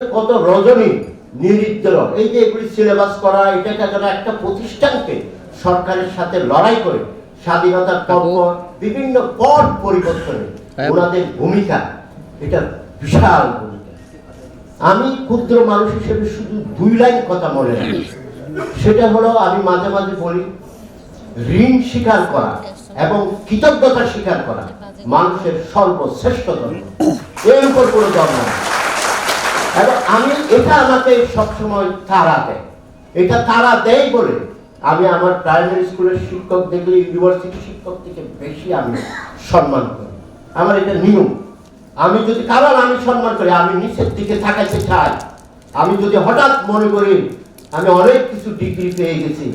কত রজনী নিরিদ্র এই যে এগুলি সিলেবাস করা এটাকে যেন একটা প্রতিষ্ঠানকে সরকারের সাথে লড়াই করে স্বাধীনতার পর বিভিন্ন পট পরিবর্তনে হ্যাঁ। ওনাদের ভূমিকা এটা বিশাল ভূমিকা। আমি ক্ষুদ্র মানুষ হিসেবে শুধু দুই লাইন কথা মনে রাখি। সেটা হলো আমি মাঝে মাঝে বলি ঋণ স্বীকার করা এবং কৃতজ্ঞতা স্বীকার করা মানুষের সর্বশ্রেষ্ঠ ধর্ম। এর উপর কোনো ধর্ম নেই। আমি, এটা আমাকে সবসময় তারা দেয়। এটা তারা দেয় বলে আমি আমার প্রাইমারি স্কুলের শিক্ষক দেখলে ইউনিভার্সিটি শিক্ষক থেকে বেশি আমি সম্মান করি। আমার এটা নিয়ম। আমি যদি কারণ আমি সম্মান করি, আমি নিচের দিকে থাকাইতে চাই। আমি যদি হঠাৎ মনে করি, আমি অনেক কিছু ডিগ্রি পেয়ে গেছি,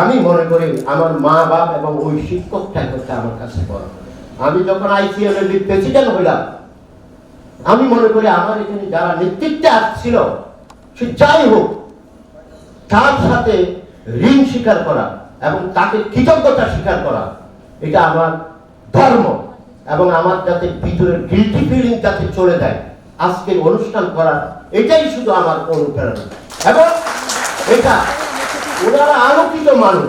আমি মনে করি আমার মা বাপ এবং ওই শিক্ষকটা হচ্ছে আমার কাছে বড়। আমি যখন আইসিএল এর প্রেসিডেন্ট হইলাম? আমি মনে করি আমার এখানে যারা নেতৃত্বে আসছিল, সে যাই হোক, তার সাথে ঋণ স্বীকার করা এবং তাকে কৃতজ্ঞতা স্বীকার করা, এটা আমার ধর্ম এবং আমার যাতে ভিতরের গিলটি ফিলিং যাতে চলে যায়, আজকের অনুষ্ঠান করা এটাই শুধু আমার অনুপ্রেরণা। এবং এটা ওনারা আলোকিত মানুষ।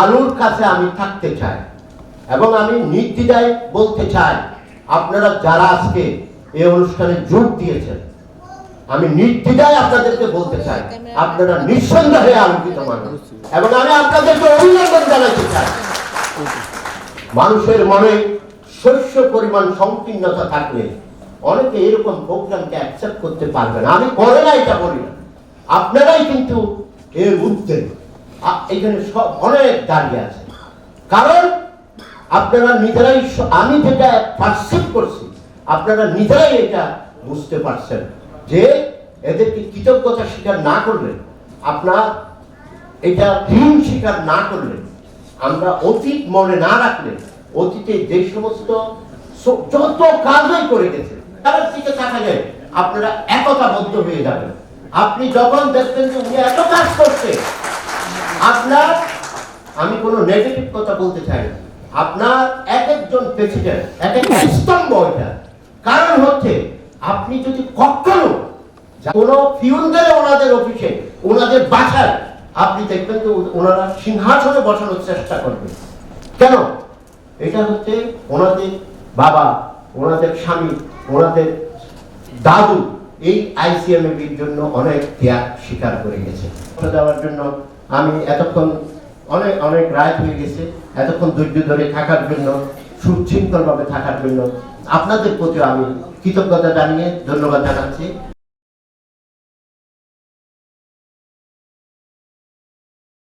আলুর কাছে আমি থাকতে চাই এবং আমি নির্দ্বিধায় বলতে চাই আপনারা যারা আজকে এই অনুষ্ঠানে যোগ দিয়েছেন, আমি নির্দ্বিধায় আপনাদেরকে বলতে চাই, আপনারা নিঃসন্দেহে আলোকিত মানুষ। এবং আমি আপনাদেরকে অভিনন্দন জানাতে চাই। মানুষের মনে শস্য পরিমাণ সংকীর্ণতা থাকলে অনেকে এরকম প্রোগ্রামকে অ্যাকসেপ্ট করতে পারবে না। আমি করে না এটা বলি না। আপনারাই কিন্তু এর আ- এখানে সব অনেক দাঁড়িয়ে আছে। কারণ আপনারা নিজেরাই আমি যেটা পারসিভ করছি, আপনারা নিজেরাই এটা বুঝতে পারছেন যে এদেরকে কৃতজ্ঞতা স্বীকার না করলে, আপনার এটা ঋণ স্বীকার না করলে, আমরা অতীত মনে না রাখলে, অতীতে যে সমস্ত যত কাজই করে গেছে, তার দিকে তাকালে আপনারা একতাবদ্ধ হয়ে যাবেন। আপনি যখন দেখবেন যে উনি এত কাজ করছে, আপনার, আমি কোনো নেগেটিভ কথা বলতে চাই না। আপনার এক একজন প্রেসিডেন্ট এক একটা স্তম্ভ এটা কারণ হচ্ছে, আপনি যদি কখনো কোনো ওনাদের অফিসে, ওনাদের বাসায়, আপনি দেখবেন যে ওনারা সিংহাসনে বসানোর চেষ্টা করবেন কেন? এটা হচ্ছে ওনাদের বাবা, ওনাদের স্বামী, ওনাদের দাদু, এই আইসিএমএবির জন্য অনেক ত্যাগ স্বীকার করে গেছে। দেওয়ার জন্য আমি এতক্ষণ অনেক অনেক রায় হয়ে গেছে। এতক্ষণ ধৈর্য ধরে থাকার জন্য, সুশৃঙ্খলভাবে থাকার জন্য আপনাদের প্রতি আমি কৃতজ্ঞতা জানিয়ে ধন্যবাদ জানাচ্ছি।